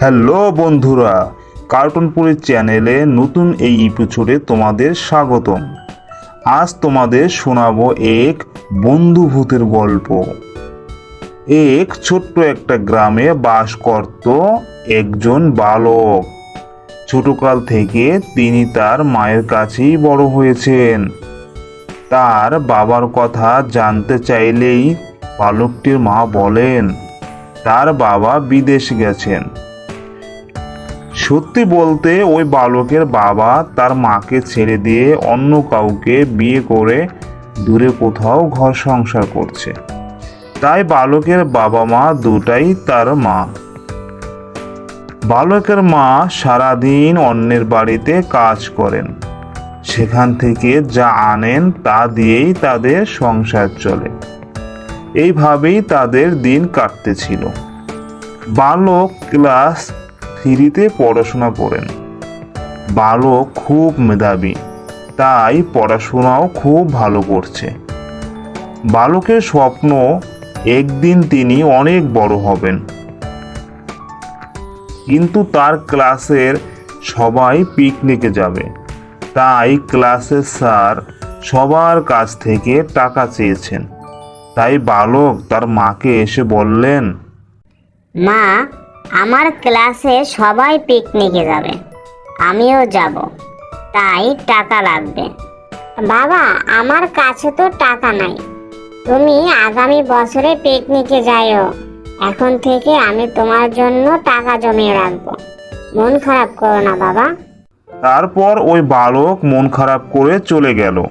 Hello বন্ধুরা কার্টুনপুরের চ্যানেলে নতুন এই এপিসোডে তোমাদের স্বাগতম। আজ তোমাদের শোনাবো এক বন্ধুভূতের গল্প। এক ছোট্ট একটা গ্রামে বাস করত একজন বালক। ছোটকাল থেকে তিনি তার মায়ের কাছেই বড় হয়েছেন। তার বাবার কথা জানতে চাইলেই বালকটির মা বলেন, তার বাবা বিদেশ গেছেন। সত্যি বলতে ওই বালকের বাবা তার মাকে ছেড়ে দিয়ে অন্য কাউকে বিয়ে করে দূরে কোথাও ঘর সংসার করছে। তাই বালকের বাবা মা দুটাই তার মা। বালকের মা সারাদিন অন্যের বাড়িতে কাজ করেন। সেখান থেকে যা আনেন তা দিয়েই তাদের সংসার চলে। এইভাবেই তাদের দিন কাটতেছিল। বালক ক্লাস থ্রিতে পড়াশোনা করেন। বালক খুব মেধাবী, তাই পড়াশোনাও খুব ভালো করছে। বালকের স্বপ্ন, একদিন তিনি অনেক বড় হবেন। কিন্তু তার ক্লাসের সবাই পিকনিকে যাবে, তাই ক্লাসের স্যার সবার কাছ থেকে টাকা চেয়েছেন। তাই বালক তার মাকে এসে বললেন, মা আমার ক্লাসে সবাই পিকনিকে যাবে। আমিও যাব। তাই টাকা লাগবে। বাবা, আমার কাছে তো টাকা নাই। তুমি আগামী বছরে পিকনিকে যাইও। এখন থেকে আমি তোমার জন্য টাকা জমিয়ে রাখব। মন খারাপ করো না, বাবা। তারপর ওই বালক মন খারাপ করে চলে গেল।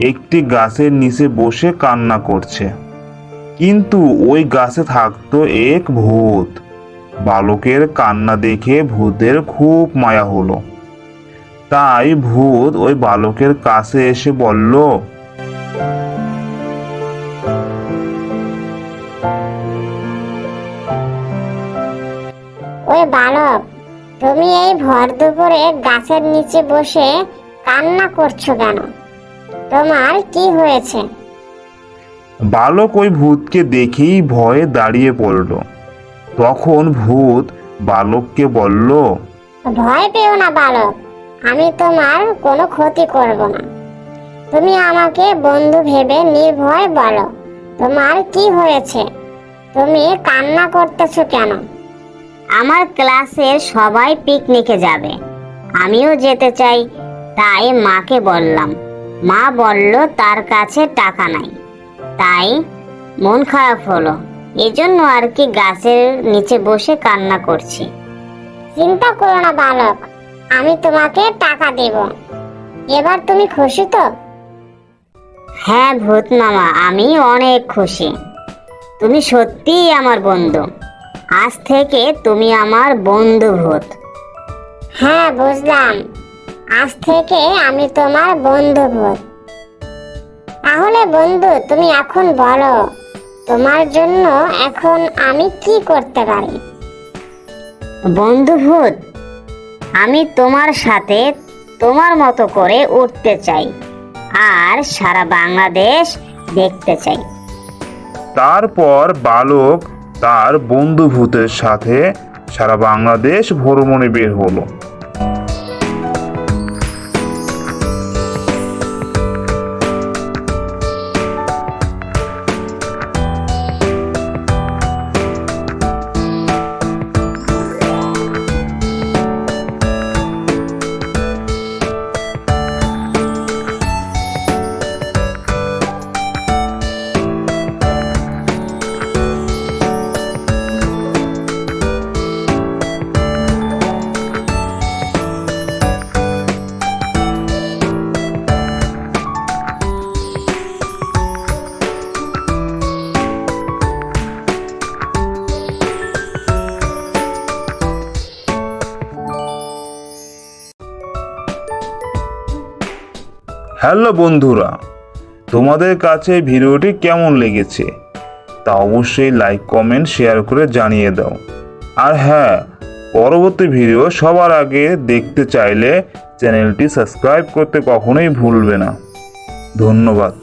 একটি গাছের নিচে বসে কান্না করছে। কিন্তু ওই গাছে থাকতো এক ভূত। বালকের কান্না দেখে ভূতের খুব মায়া হলো। তাই ভূত ওই বালকের কাছে এসে বলল, ওই বালক, তুমি এই ভর দুপুরে গাছের নিচে বসে কান্না করছ কেন? তোমার কি হয়েছে? বালক ওই ভূতকে দেখেই ভয়ে দাঁড়িয়ে পড়ল। তখন ভূত বালককে বলল ভয় পেও না বালক আমি তোমার কোনো ক্ষতি করব না। তুমি আমাকে বন্ধু ভেবে নির্ভয় বলো তোমার কি হয়েছে? তুমি কান্না করতেছো কেন? আমার ক্লাসের সবাই পিকনিকে যাবে আমিও যেতে চাই তাই মাকে বললাম। মা বলল তার কাছে টাকা নাই। তাই মন খারাপ হলো। এজন্য আর কি গাছের নিচে বসে কান্না করছি। চিন্তা করো না বালক আমি তোমাকে টাকা দেব। এবার তুমি খুশি তো? হ্যাঁ ভূত মামা আমি অনেক খুশি। তুমি সত্যিই আমার বন্ধু। আজ থেকে তুমি আমার বন্ধু ভূত। হ্যাঁ বুঝলাম। আজ থেকে আমি তোমার বন্ধু ভূত তাহলে বন্ধু তুমি এখন বলো তোমার জন্য এখন আমি কি করতে পারি? বন্ধুভূত আমি তোমার সাথে তোমার মতো করে উঠতে চাই আর সারা বাংলাদেশ দেখতে চাই। তারপর বালক তার বন্ধু ভূতের সাথে সারা বাংলাদেশ ভ্রমণে বের হলো। হ্যালো বন্ধুরা, তোমাদের কাছে ভিডিওটি কেমন লেগেছে তা অবশ্যই লাইক কমেন্ট শেয়ার করে জানিয়ে দাও। আর হ্যাঁ পরবর্তী ভিডিও সবার আগে দেখতে চাইলে চ্যানেলটি সাবস্ক্রাইব করতে কখনোই ভুলবে না। ধন্যবাদ।